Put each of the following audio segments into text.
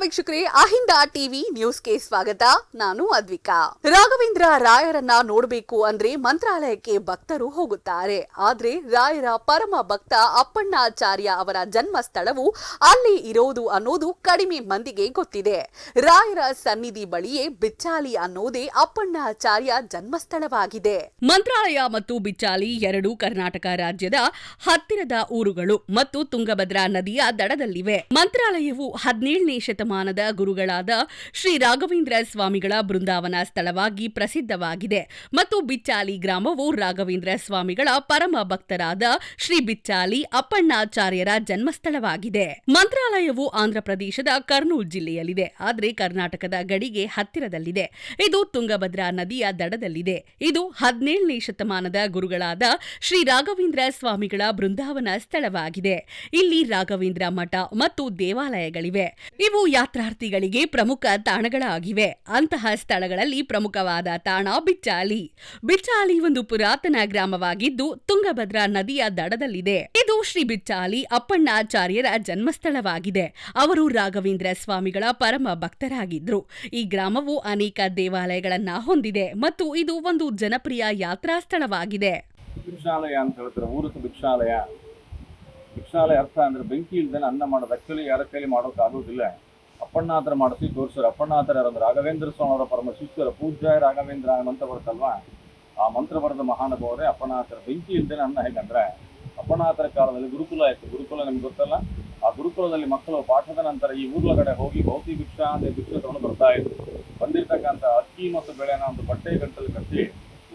ವೀಕ್ಷಕರೇ? ಅಹಿಂದ ಟಿವಿ ನ್ಯೂಸ್ಗೆ ಸ್ವಾಗತ. ನಾನು ಅದ್ವಿಕಾ. ರಾಘವೇಂದ್ರ ರಾಯರನ್ನ ನೋಡಬೇಕು ಅಂದ್ರೆ ಮಂತ್ರಾಲಯಕ್ಕೆ ಭಕ್ತರು ಹೋಗುತ್ತಾರೆ. ಆದ್ರೆ ರಾಯರ ಪರಮ ಭಕ್ತ ಅಪ್ಪಣ್ಣಾಚಾರ್ಯ ಅವರ ಜನ್ಮ ಸ್ಥಳವು ಅಲ್ಲಿ ಇರೋದು ಅನ್ನೋದು ಕಡಿಮೆ ಮಂದಿಗೆ ಗೊತ್ತಿದೆ. ರಾಯರ ಸನ್ನಿಧಿ ಬಳಿಯೇ ಬಿಚ್ಚಾಲಿ ಅನ್ನೋದೇ ಅಪ್ಪಣ್ಣಾಚಾರ್ಯ ಜನ್ಮಸ್ಥಳವಾಗಿದೆ. ಮಂತ್ರಾಲಯ ಮತ್ತು ಬಿಚ್ಚಾಲಿ ಎರಡು ಕರ್ನಾಟಕ ರಾಜ್ಯದ ಹತ್ತಿರದ ಊರುಗಳು ಮತ್ತು ತುಂಗಭದ್ರಾ ನದಿಯ ದಡದಲ್ಲಿವೆ. ಮಂತ್ರಾಲಯವು ಹದಿನೇಳನೇ ಶತಮಾನದ ಗುರುಗಳಾದ ಶ್ರೀ ರಾಘವೇಂದ್ರ ಸ್ವಾಮಿಗಳ ಬೃಂದಾವನ ಸ್ಥಳವಾಗಿ ಪ್ರಸಿದ್ಧವಾಗಿದೆ. ಮತ್ತು ಬಿಚ್ಚಾಲಿ ಗ್ರಾಮವು ರಾಘವೇಂದ್ರ ಸ್ವಾಮಿಗಳ ಪರಮ ಭಕ್ತರಾದ ಶ್ರೀ ಬಿಚ್ಚಾಲಿ ಅಪ್ಪಣ್ಣಾಚಾರ್ಯರ ಜನ್ಮಸ್ಥಳವಾಗಿದೆ. ಮಂತ್ರಾಲಯವು ಆಂಧ್ರಪ್ರದೇಶದ ಕರ್ನೂಲ್ ಜಿಲ್ಲೆಯಲ್ಲಿದೆ. ಆದರೆ ಕರ್ನಾಟಕದ ಗಡಿಗೆ ಹತ್ತಿರದಲ್ಲಿದೆ. ಇದು ತುಂಗಭದ್ರಾ ನದಿಯ ದಡದಲ್ಲಿದೆ. ಇದು ಹದಿನೇಳನೇ ಶತಮಾನದ ಗುರುಗಳಾದ ಶ್ರೀ ರಾಘವೇಂದ್ರ ಸ್ವಾಮಿಗಳ ಬೃಂದಾವನ ಸ್ಥಳವಾಗಿದೆ. ಇಲ್ಲಿ ರಾಘವೇಂದ್ರ ಮಠ ಮತ್ತು ದೇವಾಲಯಗಳಿವೆ. ಇವು ಯಾತ್ರಾರ್ಥಿಗಳಿಗೆ ಪ್ರಮುಖ ತಾಣಗಳಾಗಿವೆ. ಅಂತಹ ಸ್ಥಳಗಳಲ್ಲಿ ಪ್ರಮುಖವಾದ ತಾಣ ಬಿಚ್ಚಾಲಿ. ಬಿಚ್ಚಾಲಿ ಒಂದು ಪುರಾತನ ಗ್ರಾಮವಾಗಿದ್ದು ತುಂಗಭದ್ರಾ ನದಿಯ ದಡದಲ್ಲಿದೆ. ಇದು ಶ್ರೀ ಬಿಚ್ಚಾಲಿ ಅಪ್ಪಣ್ಣಾಚಾರ್ಯರ ಜನ್ಮಸ್ಥಳವಾಗಿದೆ. ಅವರು ರಾಘವೇಂದ್ರ ಸ್ವಾಮಿಗಳ ಪರಮ ಭಕ್ತರಾಗಿದ್ರು. ಈ ಗ್ರಾಮವು ಅನೇಕ ದೇವಾಲಯಗಳನ್ನ ಹೊಂದಿದೆ ಮತ್ತು ಇದು ಒಂದು ಜನಪ್ರಿಯ ಯಾತ್ರಾ ಸ್ಥಳವಾಗಿದೆ. ಭಿಕ್ಷಾಲಯ ಅರ್ಥ ಅಂದ್ರೆ ಬೆಂಕಿ ಇಲ್ದೇನೆ ಅನ್ನ ಮಾಡೋದು. ಆಕ್ಚುಲಿ ಯಾರ ಕೈಲಿ ಅಪ್ಪಣ್ಣಾತರ ಮಾಡಿಸಿ ತೋರಿಸಿದ್ರು ಅಪ್ಪಣ್ಣಾತರ ಯಾರಂದ್ರೆ ರಾಘವೇಂದ್ರ ಸ್ವಾಮಿ ಅವರ ಪರಮ ಶಿಷ್ಯರ ಪೂಜ್ಯ ರಾಘವೇಂದ್ರ ಮಂತ್ರ ಬರುತ್ತಲ್ವಾ? ಆ ಮಂತ್ರ ಬರೆದ ಮಹಾನುಭಾವರೇ ಅಪ್ಪಣ್ಣಾತ್ರ ಬೆಂಕಿ ಇಲ್ದೇನೆ ಅನ್ನ ಹೇಗಂದ್ರೆ. ಅಪ್ಪಣ್ಣಾತ್ರ ಕಾಲದಲ್ಲಿ ಗುರುಕುಲ ಇತ್ತು. ಗುರುಕುಲ ನಿಮ್ಗೆ ಗೊತ್ತಲ್ಲ? ಆ ಗುರುಕುಲದಲ್ಲಿ ಮಕ್ಕಳು ಪಾಠದ ನಂತರ ಈ ಊರ್ಲಗಡೆ ಹೋಗಿ ಭೌತಿ ಭಿಕ್ಷ ಅಂತ ಭಿಕ್ಷೆ ತಗೊಂಡು ಬರ್ತಾ ಇದ್ರು. ಬಂದಿರ್ತಕ್ಕಂಥ ಅಕ್ಕಿ ಮತ್ತು ಬೆಳೆನ ಒಂದು ಬಟ್ಟೆ ಗಂಟಲು ಕಟ್ಟಿ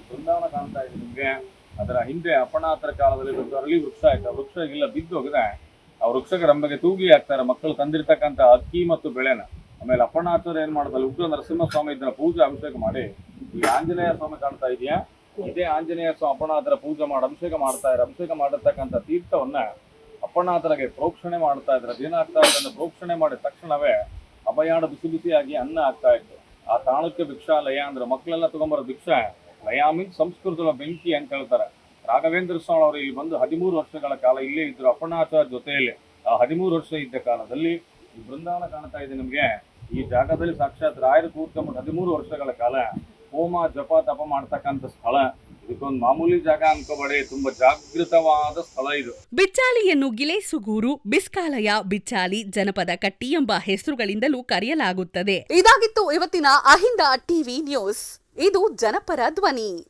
ಬೃಂದಾವನ ಕಾಣ್ತಾ ಇದೆ ನಿಮ್ಗೆ. ಅದರ ಹಿಂದೆ ಅಪ್ಪಣ್ಣಾತ್ರ ಕಾಲದಲ್ಲಿ ಒಂದು ಅರಳಿ ವೃಕ್ಷ ಆಯ್ತು. ಆ ವೃಕ್ಷ ಇಲ್ಲ ಬಿದ್ದು ಹೋಗಿದೆ ಆ ವೃಕ್ಷಕ್ಕೆ ರಂಬೆಗೆ ತೂಗಿ ಹಾಕ್ತಾರೆ, ಮಕ್ಕಳು ತಂದಿರ್ತಕ್ಕಂಥ ಅಕ್ಕಿ ಮತ್ತು ಬೆಳೆನ. ಆಮೇಲೆ ಅಪ್ಪಣಾಚಾರ್ಯ ಏನ್ ಮಾಡ್ತಾರೆ, ಉಗ್ರ ನರಸಿಂಹಸ್ವಾಮಿ ಇದನ್ನ ಪೂಜೆ ಅಭಿಷೇಕ ಮಾಡಿ, ಈ ಆಂಜನೇಯ ಸ್ವಾಮಿ ಕಾಣ್ತಾ ಇದೆಯಾ? ಇದೇ ಆಂಜನೇಯ ಸ್ವಾಮಿ ಅಪ್ಪಣಾತರ ಪೂಜೆ ಮಾಡಿ, ಅಭಿಷೇಕ ಮಾಡ್ತಾ ಇದ್ದಾರೆ. ಅಭಿಷೇಕ ಮಾಡಿರ್ತಕ್ಕಂಥ ತೀರ್ಥವನ್ನ ಅಪ್ಪಣಾತರಗೆ ಪ್ರೋಕ್ಷಣೆ ಮಾಡ್ತಾ ಇದ್ರೆ ಅದೇನಾಗ್ತಾ ಇದೆ ಅಂದ್ರೆ ಪ್ರೋಕ್ಷಣೆ ಮಾಡಿದ ತಕ್ಷಣವೇ ಅಭಯಾಣ ಬಿಸಿ ಬಿಸಿಯಾಗಿ ಅನ್ನ ಆಗ್ತಾ ಇತ್ತು. ಆ ತಾಣಕ್ಕೆ ಭಿಕ್ಷಾಲಯ ಅಂದ್ರೆ ಮಕ್ಕಳೆಲ್ಲ ತಗೊಂಬರೋ ಭಿಕ್ಷಾ, ಲಯ ಸಂಸ್ಕೃತದ ಬೆಂಕಿ ಅಂತ ಹೇಳ್ತಾರೆ. ರಾಘವೇಂದ್ರ ಸ್ವಾಮಿ ಅವರು ಇಲ್ಲಿ ಬಂದು ಹದಿಮೂರು ವರ್ಷಗಳ ಕಾಲ ಇಲ್ಲೇ ಇದ್ರು. ಅಪ್ಪಣ್ಣಾಚಾರ್ಯ ಜೊತೆಯಲ್ಲಿ ಆ ಹದಿಮೂರು ವರ್ಷ ಇದ್ದ ಕಾಲದಲ್ಲಿ ಈ ಬೃಂದಾವನ ಕಾಣ್ತಾ ಇದೆ ನಿಮ್ಗೆ. ಈ ಜಾಗದಲ್ಲಿ ಸಾಕ್ಷಾತ್ ರಾಯರ ಕೂತ್ಕೊಂಡ್ಬಿಟ್ಟು ಹದಿಮೂರು ವರ್ಷಗಳ ಕಾಲ ಹೋಮ ಜಪ ತಪ ಮಾಡ್ತಕ್ಕಂಥ ಸ್ಥಳ. ಇದಕ್ಕೊಂದು ಮಾಮೂಲಿ ಜಾಗ ಅನ್ಕೋಬೇಡಿ ತುಂಬಾ ಜಾಗೃತವಾದ ಸ್ಥಳ ಇದು. ಬಿಚ್ಚಾಲಿಯನ್ನು ಗಿಲೇಸುಗೂರು ಬಿಸ್ಕಾಲಯ ಬಿಚ್ಚಾಲಿ ಜನಪದ ಕಟ್ಟಿ ಎಂಬ ಹೆಸರುಗಳಿಂದಲೂ ಕರೆಯಲಾಗುತ್ತದೆ. ಇದಾಗಿತ್ತು ಇವತ್ತಿನ ಅಹಿಂದ ಟಿವಿ ನ್ಯೂಸ್. ಇದು ಜನಪರ ಧ್ವನಿ.